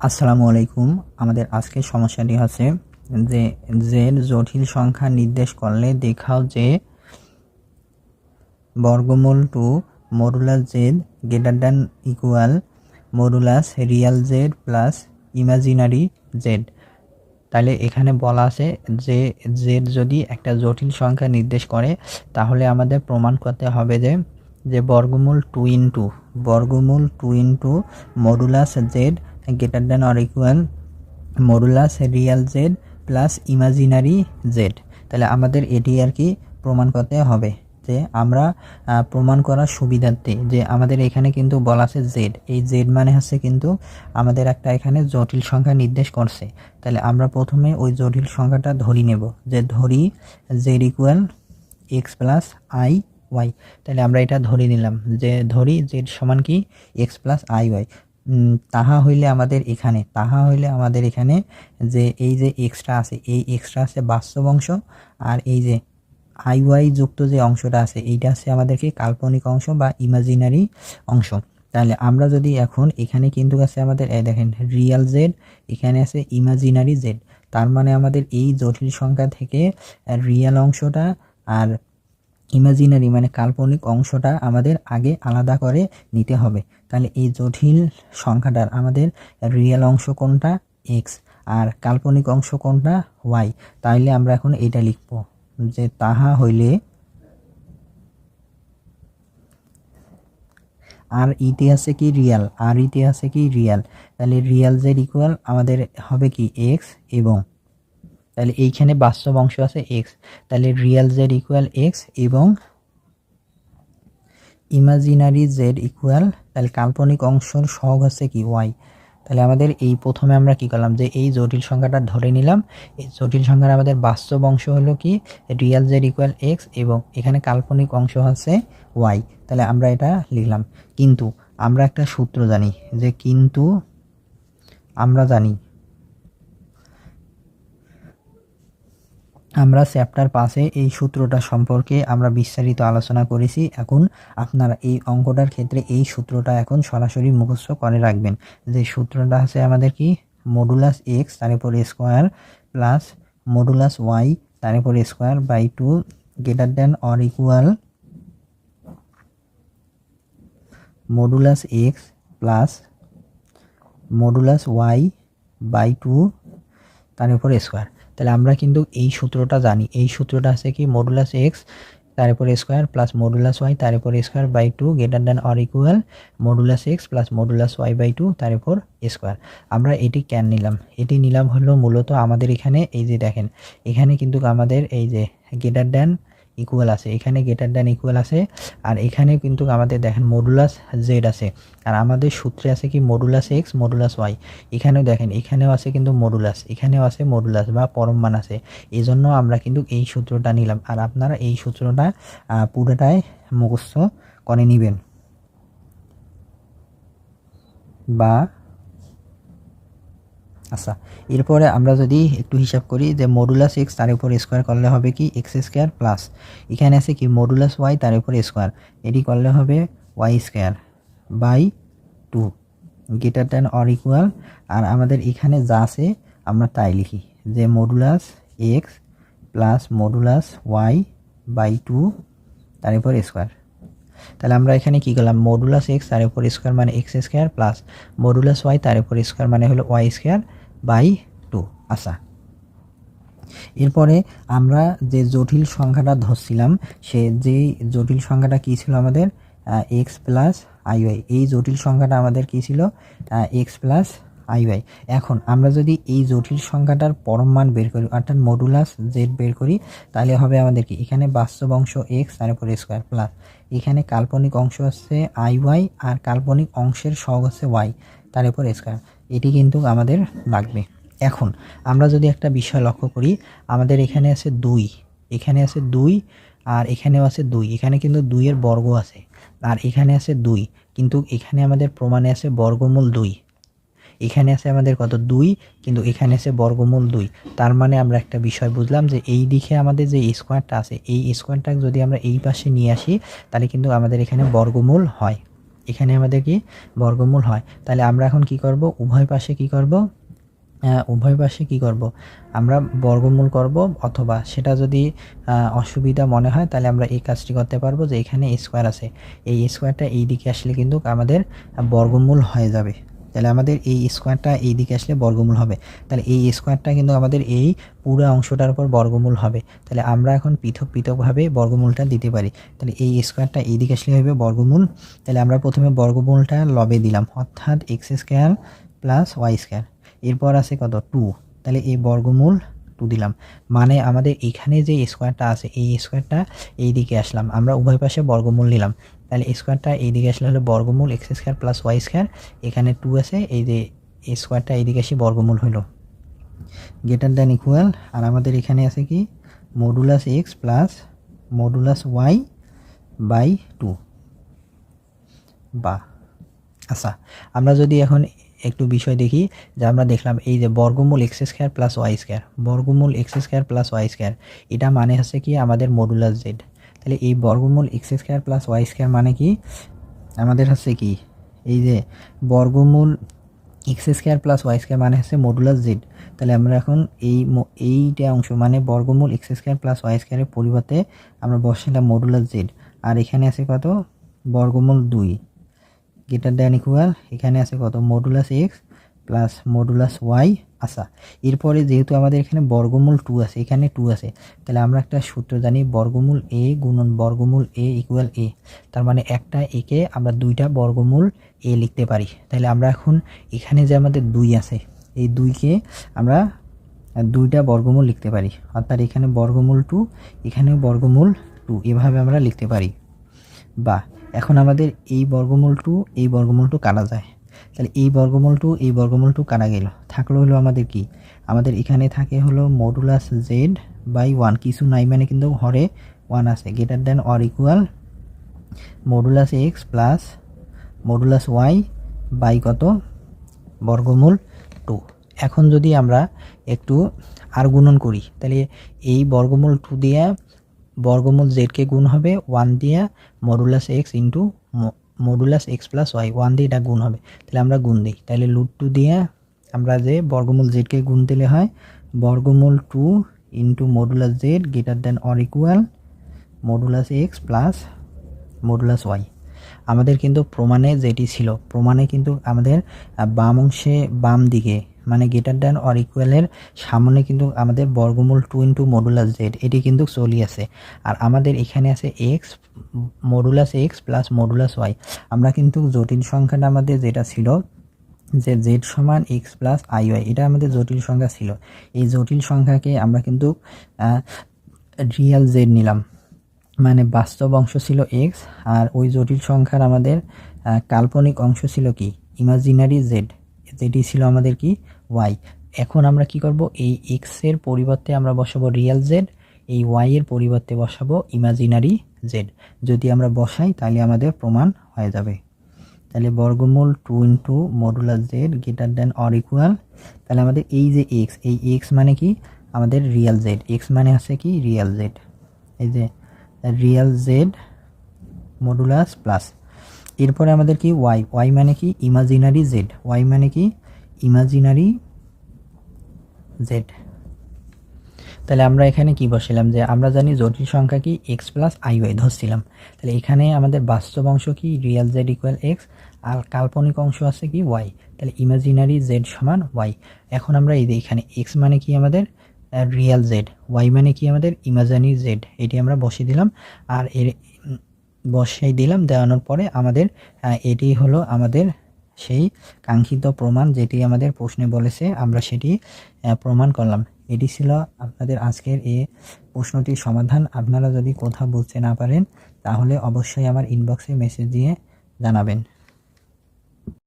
আসসালামু আলাইকুম। আমাদের আজকের সমস্যাটি হচ্ছে যে জেড জটিল সংখ্যা নির্দেশ করলে দেখাও যে বর্গমূল two modulus Z greater than equal modulus real Z plus imaginary Z. তাহলে এখানে বলা আছে যে জেড যদি একটা জটিল সংখ্যা নির্দেশ করে, তাহলে আমাদের প্রমাণ করতে হবে যে যে বর্গমূল টু ইন্টু, বর্গমূল two into modulus Z greater than or equal modulus real Z plus imaginary Z তাহলে আমাদের এটি আর কি প্রমাণ করতে হবে যে আমরা প্রমাণ করার সুবিধার্থে যে আমাদের এখানে কিন্তু বলা আছে জেড এই জেড মানে হচ্ছে কিন্তু আমাদের একটা এখানে জটিল সংখ্যা নির্দেশ করছে। তাহলে আমরা প্রথমে ওই জটিল সংখ্যাটা ধরি নেব যে ধরি Z equal X plus i Y তাহলে আমরা এটা ধরে নিলাম যে ধরি জেড সমান কি এক্স প্লাস আই ওয়াই তাহা হইলে আমাদের এখানে, তাহা হইলে আমাদের এখানে যে এই যে এক্সট্রা আছে, এই এক্সট্রা আছে বাস্তব অংশ আর এই যে আই ওয়াই যুক্ত যে অংশটা আছে, এইটা আছে আমাদেরকে কাল্পনিক অংশ বা ইমাজিনারি অংশ। তাহলে আমরা যদি এখন এখানে কিন্তু আছে আমাদের দেখেন রিয়াল জেড এখানে আছে ইমাজিনারি জেড তার মানে আমাদের এই জটিল সংখ্যা থেকে রিয়াল অংশটা আর ইমাজিনারি মানে কাল্পনিক অংশটা আমাদের আগে আলাদা করে নিতে হবে। তাহলে এই জটিল সংখ্যাটার আমাদের রিয়েল অংশ কোনটা? এক্স আর কাল্পনিক অংশ কোনটা? ওয়াই তাইলে আমরা এখন এটা লিখব যে তাহা হইলে আর ইতে আছে কি রিয়াল আর ইতে আছে কি রিয়াল তাহলে রিয়াল জেড ইকুয়াল আমাদের হবে কি এক্স এবং তাহলে এইখানে বাস্তব অংশ আছে এক্স তাহলে রিয়াল জেড ইকুয়াল এক্স এবং ইমাজিনারি জেড ইকুয়াল তাহলে কাল্পনিক অংশর সহগ হচ্ছে কি ওয়াই তাহলে আমাদের এই প্রথমে আমরা কি করলাম যে এই জটিল সংখ্যাটা ধরে নিলাম, এই জটিল সংখ্যার আমাদের বাস্তব অংশ হলো কি রিয়াল জেড ইকুয়াল এক্স এবং এখানে কাল্পনিক অংশ হচ্ছে ওয়াই তাহলে আমরা এটা লিখলাম। কিন্তু আমরা একটা সূত্র জানি যে কিন্তু আমরা জানি আমরা চ্যাপ্টার পাশে এই সূত্রটা সম্পর্কে আমরা বিস্তারিত আলোচনা করেছি। এখন আপনারা এই অঙ্কটার ক্ষেত্রে এই সূত্রটা এখন সরাসরি মুখস্থ করে রাখবেন। যে সূত্রটা আছে আমাদের কি? মডুলাস এক্স তার উপর স্কোয়ার প্লাস মডুলাস ওয়াই তার উপর square by two greater then or equal modulus X plus modulus Y by two তার উপর স্কোয়ার তাহলে আমরা কিন্তু এই সূত্রটা জানি। এই সূত্রটা আছে কি মডুলাস এক্স তারপরে স্কোয়ার প্লাস মডুলাস ওয়াই তার উপর square by two greater than or equal modulus X plus modulus Y by two তারপর স্কোয়ার আমরা এটি ক্যান নিলাম। এটি নিলাম হলো মূলত আমাদের এখানে এই যে দেখেন, এখানে কিন্তু আমাদের এই যে গ্রেটার দ্যান ইকুয়াল আছে। এখানে গ্রেটার দ্যান ইকুয়াল আছে। আর এখানে কিন্তু আমাদের দেখেন মডুলাস জেড আছে। আর আমাদের সূত্রে আছে কি? মডুলাস এক্স মডুলাস ওয়াই এখানেও দেখেন, এখানেও আছে কিন্তু মডুলাস এখানেও আছে মডুলাস বা পরমমান আছে। এই জন্য আমরা কিন্তু এই সূত্রটা নিলাম। আর আপনারা এই সূত্রটা পুরোটাই মুখস্থ করে নেবেন। বা আচ্ছা এরপরে আমরা যদি একটু হিসাব করি যে মডুলাস এক্স তার উপর স্কোয়ার করলে হবে কি এক্স স্কোয়ার প্লাস এখানে আছে কি মডুলাস ওয়াই তার উপর স্কোয়ার এটি করলে হবে Y square by two greater than or equal আর আমাদের এখানে যা আছে আমরা তাই লিখি যে modulus X plus modulus Y by two তার উপর স্কোয়ার তাহলে আমরা এখানে কি করলাম? মডুলাস এক্স তার উপর স্কোয়ার মানে X square plus modulus Y তার উপর স্কোয়ার মানে হলো ওয়াই স্কোয়ার বাই টু আচ্ছা। এরপরে আমরা যে জটিল সংখ্যাটা ধরছিলাম, সে যে জটিল সংখ্যাটা কী ছিল আমাদের? এক্স প্লাস আইওয়াই এই জটিল সংখ্যাটা আমাদের কী ছিল? এক্স প্লাস আইওয়াই এখন আমরা যদি এই জটিল সংখ্যাটার পরম মান বের করি, অর্থাৎ মডুলাস জেড বের করি, তাহলে হবে আমাদের কি? এখানে বাস্তব অংশ এক্স তার উপর স্কোয়ার প্লাস এখানে কাল্পনিক অংশ হচ্ছে আই ওয়াই আর কাল্পনিক অংশের সহগ হচ্ছে ওয়াই, তার উপর স্কোয়ার। এটি কিন্তু আমাদের লাগবে। এখন আমরা যদি একটা বিষয় লক্ষ্য করি, আমাদের এখানে আছে দুই, এখানে আছে দুই আর এখানেও আছে দুই। এখানে কিন্তু দুইয়ের বর্গ আছে, আর এখানে আছে দুই, কিন্তু এখানে আমাদের প্রমাণে আছে বর্গমূল দুই। এখানে আছে আমাদের কত? দুই, কিন্তু এখানে আছে বর্গমূল দুই। তার মানে আমরা একটা বিষয় বুঝলাম যে এই দিকে আমাদের যে স্কোয়ারটা আছে, এই স্কোয়ারটা যদি আমরা এই পাশে নিয়ে আসি, তাহলে কিন্তু আমাদের এখানে বর্গমূল হয়। এখানে আমাদের কি? বর্গমূল হয়। তাহলে আমরা এখন কি করব? উভয় পাশে কি করব? উভয় পাশে কি করব? আমরা বর্গমূল করব, অথবা সেটা যদি অসুবিধা মনে হয়, তাহলে আমরা এই কাজটি করতে পারব যে এখানে স্কোয়ার আছে। এই স্কোয়ারটা এই দিকে আসলে কিন্তু আমাদের বর্গমূল হয়ে যাবে। তাহলে আমাদের এই স্কোয়ারটা এই দিকে আসলে বর্গমূল হবে। তাহলে এই স্কোয়ারটা কিন্তু আমাদের এই পুরো অংশটার উপর বর্গমূল হবে। তাহলে আমরা এখন পৃথক পৃথকভাবে বর্গমূলটা দিতে পারি। তাহলে এই স্কোয়ারটা এই দিকে আসলে হবে বর্গমূল। তাহলে আমরা প্রথমে বর্গমূলটা লবে দিলাম, অর্থাৎ X square plus Y square এরপর আছে কত? টু তাহলে এই বর্গমূল টু দিলাম। মানে আমাদের এখানে যে স্কোয়ারটা আছে, এই স্কোয়ারটা এই দিকে আসলাম। আমরা উভয় পাশে বর্গমূল নিলাম। তাহলে স্কোয়ারটা এই দিকে আসলে হলো বর্গমূল X square plus Y square এখানে টু আছে, এই যে স্কোয়ারটা এইদিকে এসে বর্গমূল হলো। গ্রেটার দ্যান ইকুয়াল আর আমাদের এখানে আছে কি? Modulus X plus modulus Y by two বা আচ্ছা। আমরা যদি এখন একটু বিষয় দেখি, যে আমরা দেখলাম এই যে বর্গমূল X square plus Y square বর্গমূল X square plus Y square এটা মানে হচ্ছে কি আমাদের মডুলাস জেড তাহলে এই বর্গমূল X square plus Y square মানে কি? আমাদের হচ্ছে কি, এই যে বর্গমূল X square plus Y square মানে হচ্ছে মডুলাস জেড তাহলে আমরা এখন এই এইটা অংশ মানে বর্গমূল এক্স স্কোয়ার প্লাস ওয়াই স্কোয়ারের পরিবর্তে আমরা বসালাম মডুলাস জেড আর এখানে আছে কত? বর্গমূল দুই। গ্রেটার দ্যান ইকুয়াল এখানে আছে কত? Modulus X plus modulus Y আচ্ছা। এরপরে যেহেতু আমাদের এখানে বর্গমূল টু আছে, এখানে টু আছে, তাহলে আমরা একটা সূত্র জানি, বর্গমূল এ গুণন বর্গমূল এ ইকুয়াল এ তার মানে একটা একে আমরা দুইটা বর্গমূল এ লিখতে পারি। তাহলে আমরা এখন এখানে যে আমাদের দুই আছে, এই দুইকে আমরা দুইটা বর্গমূল লিখতে পারি। অর্থাৎ এখানে বর্গমূল টু এখানেও বর্গমূল টু এভাবে আমরা লিখতে পারি। বা এখন আমাদের এই বর্গমূল টু, এই বর্গমূল টু কাটা যায়। তাহলে এই বর্গমূল টু, এই বর্গমূল টু কাটা গেল। থাকল হলো আমাদের কি? আমাদের এখানে থাকে হলো মডুলাস জেড বাই ওয়ান কিছু নাই মানে কিন্তু হরে ওয়ান আছে। Greater then or equal modulus X plus modulus Y by কত? বর্গমূল টু। এখন যদি আমরা একটু আর গুণন করি, তাহলে এই বর্গমূল টু দিয়ে বর্গমূল জেডকে গুণ হবে ওয়ান দিয়ে modulus X into modulus X plus Y one দিয়ে এটা গুণ হবে। তাহলে আমরা গুণ দিই। তাহলে লুট টু দিয়ে আমরা যে বর্গমূল জেডকে গুণ দিলে হয়, বর্গমূল two into modulus Z greater then or equal modulus X plus modulus Y আমাদের কিন্তু প্রমাণে যেটি ছিল। প্রমাণে কিন্তু আমাদের বাম অংশে বাম দিকে মানে গ্রেটার দ্যান অর ইকুয়ালের সামনে কিন্তু আমাদের বর্গমূল টু ইন্টু মডুলাস জেড এটি কিন্তু চলি আছে। আর আমাদের এখানে আছে X modulus X plus modulus Y আমরা কিন্তু জটিল সংখ্যাটা আমাদের যেটা ছিল, যে জেড সমান এক্স প্লাস আই ওয়াই এটা আমাদের জটিল সংখ্যা ছিল। এই জটিল সংখ্যাকে আমরা কিন্তু রিয়াল জেড নিলাম। মানে বাস্তব অংশ ছিল এক্স আর ওই জটিল সংখ্যার আমাদের কাল্পনিক অংশ ছিল কি? ইমাজিনারি জেড যেটি ছিল আমাদের কি? ওয়াই এখন আমরা কি করব? এই এক্সের পরিবর্তে আমরা বসাবো রিয়েল জেড এই ওয়াই এর পরিবর্তে বসাবো ইমাজিনারি জেড যদি আমরা বসাই, তাহলে আমাদের প্রমাণ হয়ে যাবে। তাহলে বর্গমূল two into modular Z greater then or equal তাহলে আমাদের এই যে এক্স এই এক্স মানে কি? আমাদের রিয়েল জেড এক্স মানে হচ্ছে কি? রিয়েল জেড এই যে রিয়েল জেড মডুলাস প্লাস এরপরে আমাদের কি? ওয়াই ওয়াই মানে কি? ইমাজিনারি জেড ওয়াই মানে কি? ইমাজিনারি জেড তাহলে আমরা এখানে কি বসালাম যে আমরা জানি জটিল সংখ্যা কি? এক্স প্লাস আই ওয়াই ধরছিলাম। তাহলে এখানে আমাদের বাস্তব অংশ কি? রিয়েল জেড ইকুয়াল এক্স আর কাল্পনিক অংশ আছে কি? ওয়াই তাহলে ইমাজিনারি জেড সমান ওয়াই এখন আমরা এই যে এখানে এক্স মানে কি আমাদের? রিয়েল জেড ওয়াই মানে কি আমাদের? ইমাজিনারি জেড এটি আমরা বসিয়ে দিলাম। আর এর বসিয়ে দিলাম, দেওয়ানোর পরে আমাদের এটি হলো আমাদের সেই কাঙ্ক্ষিত প্রমাণ যেটি আমাদের প্রশ্নে বলেছে, আমরা সেটি প্রমাণ করলাম। এটি ছিল আপনাদের আজকের এ প্রশ্নটির সমাধান। আপনারা যদি কোথাও বুঝতে না পারেন, তাহলে অবশ্যই আমার ইনবক্সে মেসেজ দিয়ে জানাবেন।